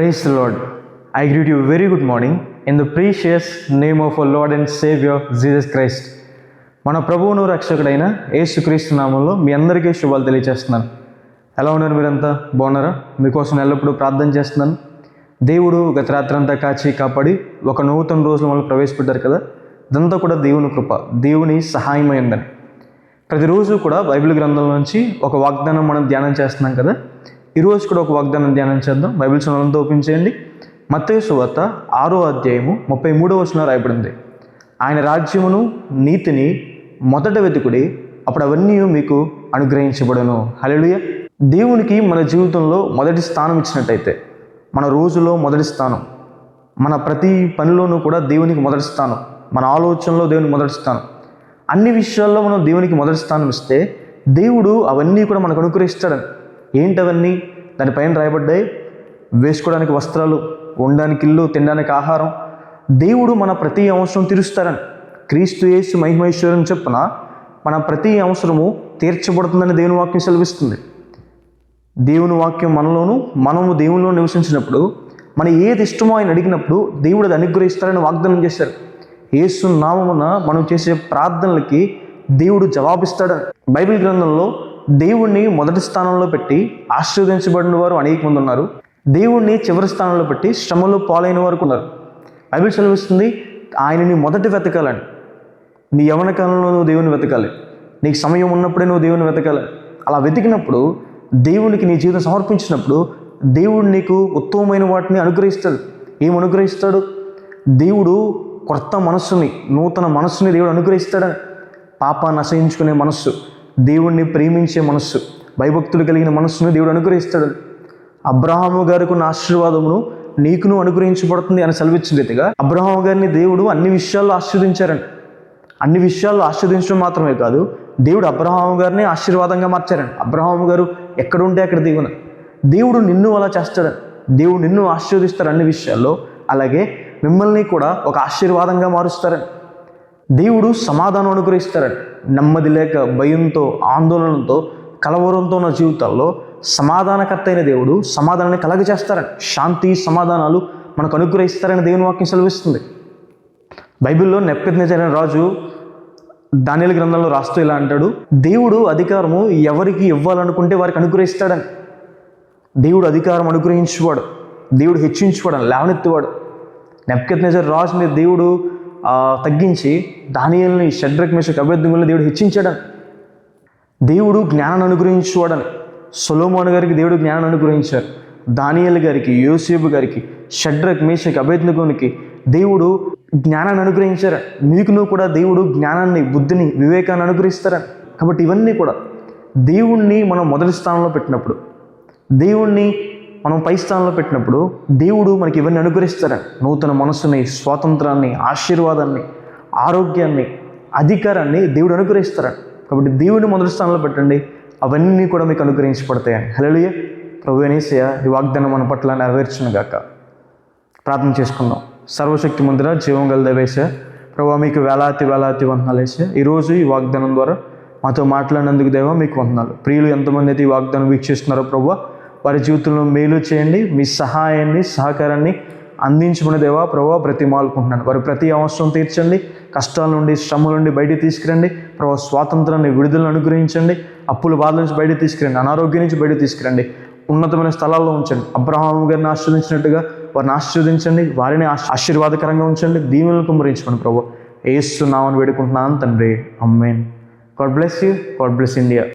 Praise the Lord. I greet you. Very good morning. In the precious name of our Lord and Savior Jesus Christ. మన ప్రభువును రక్షకుడైన యేసుక్రీస్తు నామంలో మీ అందరికీ శుభాలు తెలియజేస్తున్నాను ఎలా ఉన్నారు మీరంతా? బాగున్నారా? మీకోసం ఎల్లప్పుడూ ప్రార్థన చేస్తున్నాను. దేవుడు గత రాత్రి అంతా కాచి కాపాడి ఒక నూతన రోజులు మనల్ని ప్రవేశపెట్టారు కదా? ఇదంతా కూడా దేవుని కృప దేవుని సహాయమైందని ప్రతిరోజు కూడా బైబిల్ గ్రంథం నుంచి ఒక వాగ్దానం మనం ధ్యానం చేస్తున్నాం కదా? ఈరోజు కూడా ఒక వాగ్దానం ధ్యానం చేద్దాం. బైబిల్ ఛానల్తో ఓపెన్ చేయండి మత్తయి సువార్త ఆరో అధ్యాయము ముప్పై మూడో వచనం రాయబడింది. ఆయన రాజ్యమును నీతిని మొదట వెతుకుడి అప్పుడు అవన్నీ మీకు అనుగ్రహించబడను. హల్లెలూయా. దేవునికి మన జీవితంలో మొదటి స్థానం ఇచ్చినట్టయితే మన రోజులో మొదటి స్థానం మన ప్రతి పనిలోనూ కూడా దేవునికి మొదటి స్థానం మన ఆలోచనలో దేవునికి మొదటి స్థానం. అన్ని విషయాల్లో మనం దేవునికి మొదటి స్థానం ఇస్తే దేవుడు అవన్నీ కూడా మనకు అనుగ్రహిస్తాడని. ఏంటవన్నీ? దానిపైన రాయబడ్డాయి. వేసుకోవడానికి వస్త్రాలు ఉండడానికి ఇల్లు తినడానికి ఆహారం. దేవుడు మన ప్రతి అవసరం తీరుస్తారని క్రీస్తు యేసు మహిమేశ్వరం చెప్పున మన ప్రతి అవసరము తీర్చబడుతుందని దేవుని వాక్యం సెలవిస్తుంది. దేవుని వాక్యం మనలోను మనము దేవునిలో నివసించినప్పుడు మన ఏది ఇష్టమో ఆయన అడిగినప్పుడు దేవుడు అది అనుగ్రహిస్తారని వాగ్దానం చేశారు. యేసు నామమున మనం చేసే ప్రార్థనలకి దేవుడు జవాబిస్తాడని. బైబిల్ గ్రంథంలో దేవుణ్ణి మొదటి స్థానంలో పెట్టి ఆశీర్వదించబడిన వారు అనేక మంది ఉన్నారు. దేవుణ్ణి చివరి స్థానంలో పెట్టి శ్రమలో పాలైన వారు ఉన్నారు బైబిల్ సెలవిస్తుంది ఆయనని మొదటి వెతకాలని. నీ యవన కాలంలో నువ్వు దేవుని వెతకాలి. నీకు సమయం ఉన్నప్పుడే నువ్వు దేవుని వెతకాలి. అలా వెతికినప్పుడు దేవునికి నీ జీవితం సమర్పించినప్పుడు దేవుడు నీకు ఉత్తమమైన వాటిని అనుగ్రహిస్తాడు. ఏం అనుగ్రహిస్తాడు? దేవుడు కొత్త మనస్సుని నూతన మనస్సుని దేవుడు అనుగ్రహిస్తాడని పాపాన్ని అసహించుకునే మనస్సు. దేవుణ్ణి ప్రేమించే మనస్సు భయభక్తులు కలిగిన మనస్సును దేవుడు అనుగ్రహిస్తాడు. అబ్రహాము గారికి ఉన్న ఆశీర్వాదమును నీకును అనుగ్రహించబడుతుంది అని సెలవిచ్చిన రీతిగా అబ్రహాము గారిని దేవుడు అన్ని విషయాల్లో ఆశీర్వదించారని. అన్ని విషయాల్లో ఆశీర్వదించడం మాత్రమే కాదు దేవుడు అబ్రహాము గారిని ఆశీర్వాదంగా మార్చారని. అబ్రహాము గారు ఎక్కడుంటే అక్కడ దేవుని. దేవుడు నిన్ను అలా చేస్తాడని. దేవుడు నిన్ను ఆశీర్వదిస్తాడు అన్ని విషయాల్లో. అలాగే మిమ్మల్ని కూడా ఒక ఆశీర్వాదంగా మారుస్తారని. దేవుడు సమాధానం అనుగ్రహిస్తారని. నెమ్మది లేక భయంతో ఆందోళనతో కలవరంతో ఉన్న జీవితాల్లో సమాధానకర్త అయిన దేవుడు సమాధానాన్ని కలగజేస్తారని శాంతి సమాధానాలు మనకు అనుగ్రహిస్తారని దేవుని వాక్యం సెలవిస్తుంది. బైబిల్లో నెప్పెద్నజైన రాజు దానిల గ్రంథంలో రాస్తూ ఇలా అంటాడు దేవుడు అధికారము ఎవరికి ఇవ్వాలనుకుంటే వారికి అనుగ్రహిస్తాడని. దేవుడు అధికారం అనుగ్రహించువాడు దేవుడు హెచ్చించువాడు లేవనెత్తువాడు. నెప్కెత్నేజర్ రాజు మీద దేవుడు తగ్గించి దానియల్ని షడ్రక్ మేషక్ అభ్యర్థులను దేవుడు హెచ్చించాడని. దేవుడు జ్ఞానాన్ని అనుగ్రహించువాడని. సొలోమోన్ గారికి దేవుడు జ్ఞానాన్ని అనుగ్రహించారు. దానియల్ గారికి యోసేపు గారికి షడ్రక్ మేషక్ అభేద్నకునికి దేవుడు జ్ఞానాన్ని అనుగ్రహించారు మీకు నువ్వు కూడా దేవుడు జ్ఞానాన్ని బుద్ధిని వివేకాన్ని అనుగ్రహిస్తారని. కాబట్టి ఇవన్నీ కూడా దేవుణ్ణి మనం మొదటి స్థానంలో పెట్టినప్పుడు దేవుణ్ణి మనం పై స్థానంలో పెట్టినప్పుడు దేవుడు మనకి ఇవన్నీ అనుగ్రహిస్తారని నూతన మనసుని స్వాతంత్రాన్ని ఆశీర్వాదాన్ని ఆరోగ్యాన్ని అధికారాన్ని దేవుడు అనుగ్రహిస్తారని కాబట్టి దేవుడిని మొదటి స్థానంలో పెట్టండి. అవన్నీ కూడా మీకు అనుగ్రహించబడతాయని హలోయ ప్రభు అనేసయ ఈ వాగ్దానం మన పట్ల నెరవేర్చును గాక. ప్రార్థన చేసుకుందాం. సర్వశక్తి ముందర జీవం గల దేవేశ ప్రభు మీకు వేలాతి వేలాతి వందనాలు వేసా. ఈరోజు ఈ వాగ్దానం ద్వారా మాతో మాట్లాడినందుకు దేవా మీకు వందనాలు. ప్రియులు ఎంతమంది అయితే ఈ వాగ్దానం వీక్షిస్తున్నారో ప్రభు వారి జీవితంలో మేలు చేయండి మీ సహాయాన్ని సహకారాన్ని అందించమని దేవా ప్రభావ బ్రతిమాలుకుంటున్నాను వారి ప్రతి అవసరం తీర్చండి కష్టాల నుండి శ్రమల నుండి బయటికి తీసుకురండి. ప్రభావ స్వాతంత్రాన్ని విడుదలను అనుగ్రహించండి. అప్పుల బాధ నుంచి బయటకు తీసుకురండి అనారోగ్యం నుంచి బయటకు తీసుకురండి. ఉన్నతమైన స్థలాల్లో ఉంచండి. అబ్రహాం గారిని ఆశీర్వదించినట్టుగా వారిని ఆశీర్వదించండి వారిని ఆశ- ఆశీర్వాదకరంగా ఉంచండి దీవులను కుమరించుకోండి ప్రభు. ఏస్తున్నామని వేడుకుంటున్నాను తండ్రి. Amen God bless you. God bless India.